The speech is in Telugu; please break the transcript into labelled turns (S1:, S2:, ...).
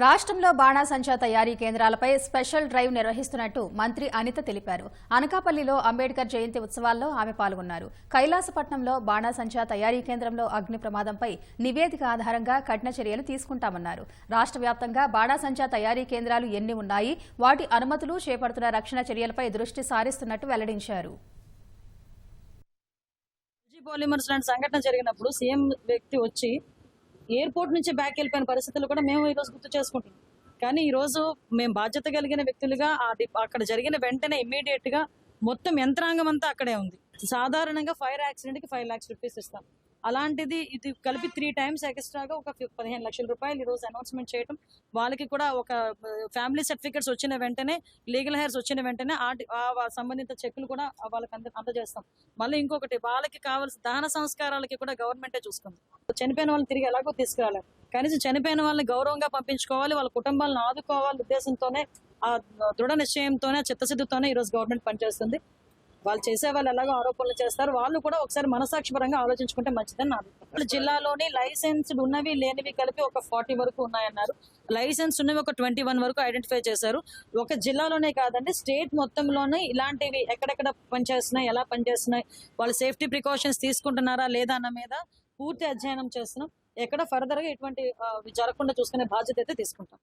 S1: రాష్ట్రంలో బాణాసంచా తయారీ కేంద్రాలపై స్పెషల్ డ్రైవ్ నిర్వహిస్తున్నట్టు మంత్రి అనిత తెలిపారు. అనకాపల్లిలో అంబేద్కర్ జయంతి ఉత్సవాల్లో ఆమె పాల్గొన్నారు. కైలాసపట్నంలో బాణాసంచా తయారీ కేంద్రంలో అగ్ని ప్రమాదంపై నివేదిక ఆధారంగా కఠిన చర్యలు తీసుకుంటామన్నారు. రాష్ట్ర వ్యాప్తంగా బాణాసంచా తయారీ కేంద్రాలు ఎన్ని ఉన్నాయి? వాటి అనుమతులు చేపడుతున్న రక్షణ చర్యలపై దృష్టి సారిస్తున్నట్టు వెల్లడించారు.
S2: పాలిమర్స్ లాంటి సంఘటన జరిగినప్పుడు సీఎం వ్యక్తి వచ్చి ఎయిర్పోర్ట్ నుంచి బ్యాక్ వెళ్ళిపోయిన పరిస్థితులు కూడా మేము ఈరోజు గుర్తు చేసుకుంటున్నాం. కానీ ఈరోజు మేము బాధ్యత కలిగిన వ్యక్తులుగా అది అక్కడ జరిగిన వెంటనే ఇమ్మీడియట్గా మొత్తం యంత్రాంగం అంతా అక్కడే ఉంది. సాధారణంగా ఫైర్ యాక్సిడెంట్కి ఫైవ్ లాక్స్ రూపీస్ ఇస్తాం. అలాంటిది ఇది కలిపి త్రీ టైమ్స్ ఎక్స్ట్రాగా ఒక ఫిఫ్- పదిహేను లక్షల రూపాయలు ఈరోజు అనౌన్స్మెంట్ చేయడం వాళ్ళకి కూడా ఒక ఫ్యామిలీ సర్టిఫికెట్స్ వచ్చిన వెంటనే లీగల్ హెయిర్స్ వచ్చిన వెంటనే ఆ సంబంధిత చెక్కులు కూడా వాళ్ళకి అంద అందజేస్తాం. మళ్ళీ ఇంకొకటి వాళ్ళకి కావాల్సిన దాన సంస్కారాలకి కూడా గవర్నమెంటే చూసుకుంది. చనిపోయిన వాళ్ళని తిరిగి ఎలాగో తీసుకురాలి. కనీసం చనిపోయిన వాళ్ళని గౌరవంగా పంపించుకోవాలి వాళ్ళ కుటుంబాలను ఆదుకోవాలి ఉద్దేశంతోనే ఆ దృఢ నిశ్చయంతోనే చిత్తశుద్ధితోనే ఈరోజు గవర్నమెంట్ పనిచేస్తుంది. వాళ్ళు చేసే వాళ్ళు ఎలాగో ఆరోపణలు చేస్తారు. వాళ్ళు కూడా ఒకసారి మనసాక్షిపరంగా ఆలోచించుకుంటే మంచిదని నా అభిప్రాయం. జిల్లాలోని లైసెన్స్డ్ ఉన్నవి లేనివి కలిపి ఒక ఫార్టీ వరకు ఉన్నాయన్నారు. లైసెన్స్ ఉన్నవి ఒక ట్వంటీ వన్ వరకు ఐడెంటిఫై చేశారు. ఒక జిల్లాలోనే కాదండి స్టేట్ మొత్తంలోనే ఇలాంటివి ఎక్కడెక్కడ పనిచేస్తున్నాయి ఎలా పనిచేస్తున్నాయి వాళ్ళు సేఫ్టీ ప్రికాషన్స్ తీసుకుంటున్నారా లేదా అన్న మీద పూర్తి అధ్యయనం చేస్తున్నాం. ఎక్కడ ఫర్దర్గా ఇటువంటి జరగకుండా చూసుకునే బాధ్యత అయితే తీసుకుంటాం.